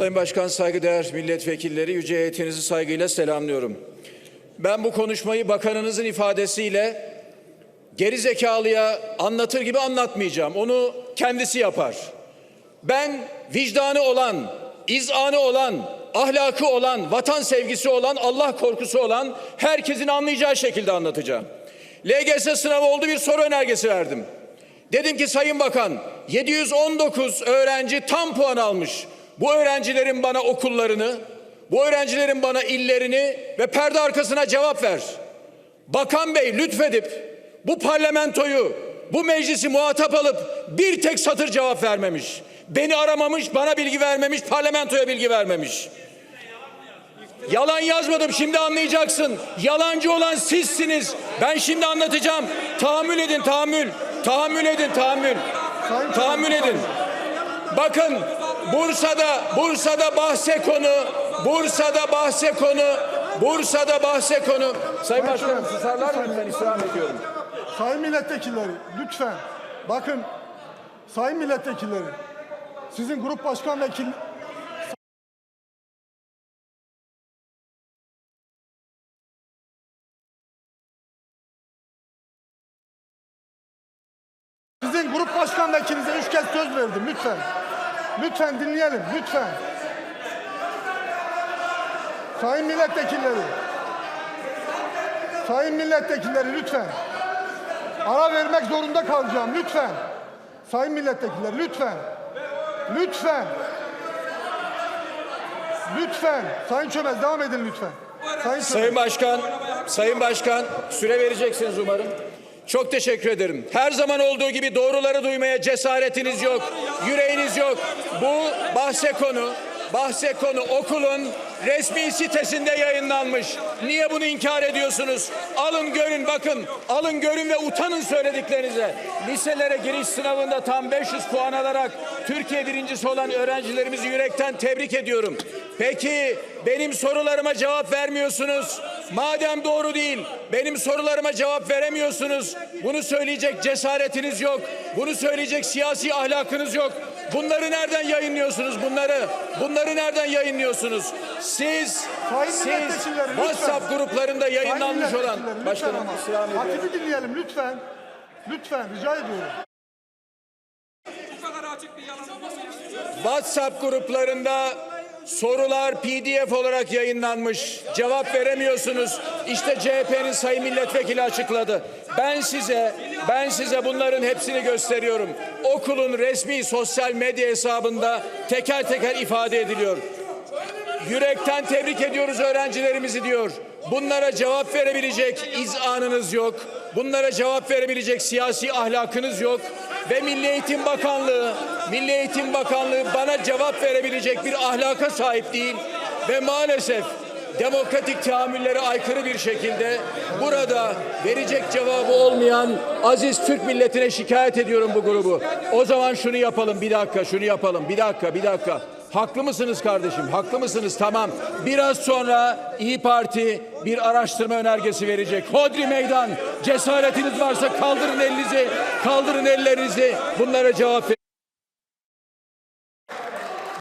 Sayın Başkan, saygıdeğer milletvekilleri, yüce heyetinizi saygıyla selamlıyorum. Ben bu konuşmayı bakanınızın ifadesiyle geri zekalıya anlatır gibi anlatmayacağım. Onu kendisi yapar. Ben vicdanı olan, izanı olan, ahlakı olan, vatan sevgisi olan, Allah korkusu olan herkesin anlayacağı şekilde anlatacağım. LGS sınavı oldu bir soru önergesi verdim. Dedim ki Sayın Bakan 719 öğrenci tam puan almış. Bu öğrencilerin bana okullarını, bu öğrencilerin bana illerini ve perde arkasına cevap ver. Bakan Bey lütfedip bu parlamentoyu, bu meclisi muhatap alıp bir tek satır cevap vermemiş. Beni aramamış, bana bilgi vermemiş, parlamentoya bilgi vermemiş. Yalan yazmadım şimdi anlayacaksın. Yalancı olan sizsiniz. Ben şimdi anlatacağım. Tahammül edin tahammül. Tahammül edin tahammül. Tahammül edin. Bakın Bursa'da Bursa'da bahse konu Bursa'da bahse konu Bursa'da bahse konu Sayın Başkanım susarlar mı lütfen istirham ediyorum. Sayın milletvekilleri lütfen bakın sayın milletvekilleri sizin grup başkan vekil Sizin grup başkan vekilinize üç kez söz verdim lütfen. Lütfen dinleyelim lütfen. Sayın milletvekilleri. Sayın milletvekilleri lütfen. Ara vermek zorunda kalacağım lütfen. Sayın milletvekilleri lütfen. Lütfen. Lütfen. Sayın Çömez devam edin lütfen. Sayın. Sayın Başkan, Sayın Başkan süre vereceksiniz umarım. Çok teşekkür ederim. Her zaman olduğu gibi doğruları duymaya cesaretiniz yok, yüreğiniz yok. Bu bahse konu, bahse konu okulun resmi sitesinde yayınlanmış. Niye bunu inkar ediyorsunuz? Alın görün bakın, alın görün ve utanın söylediklerinize. Liselere giriş sınavında tam 500 puan alarak Türkiye birincisi olan öğrencilerimizi yürekten tebrik ediyorum. Peki benim sorularıma cevap vermiyorsunuz. Madem doğru değil, benim sorularıma cevap veremiyorsunuz. Bunu söyleyecek cesaretiniz yok. Bunu söyleyecek siyasi ahlakınız yok. Bunları nereden yayınlıyorsunuz bunları? Bunları nereden yayınlıyorsunuz? Siz, Sayın siz lütfen. WhatsApp gruplarında yayınlanmış olan başkanım istirham ediyorum. Hatibi dinleyelim lütfen. Lütfen rica ediyorum. WhatsApp gruplarında sorular PDF olarak yayınlanmış. Cevap veremiyorsunuz. İşte CHP'nin sayın milletvekili açıkladı. Ben size ben size bunların hepsini gösteriyorum. Okulun resmi sosyal medya hesabında teker teker ifade ediliyor. Yürekten tebrik ediyoruz öğrencilerimizi diyor. Bunlara cevap verebilecek izanınız yok. Bunlara cevap verebilecek siyasi ahlakınız yok. Ve Milli Eğitim Bakanlığı, Milli Eğitim Bakanlığı bana cevap verebilecek bir ahlaka sahip değil. Ve maalesef demokratik tahammüllere aykırı bir şekilde burada verecek cevabı olmayan aziz Türk milletine şikayet ediyorum bu grubu. O zaman şunu yapalım bir dakika şunu yapalım bir dakika bir dakika. Haklı mısınız kardeşim? Haklı mısınız? Tamam. Biraz sonra İyi Parti bir araştırma önergesi verecek. Hodri meydan. Cesaretiniz varsa kaldırın elinizi, kaldırın ellerinizi. Bunlara cevap verin.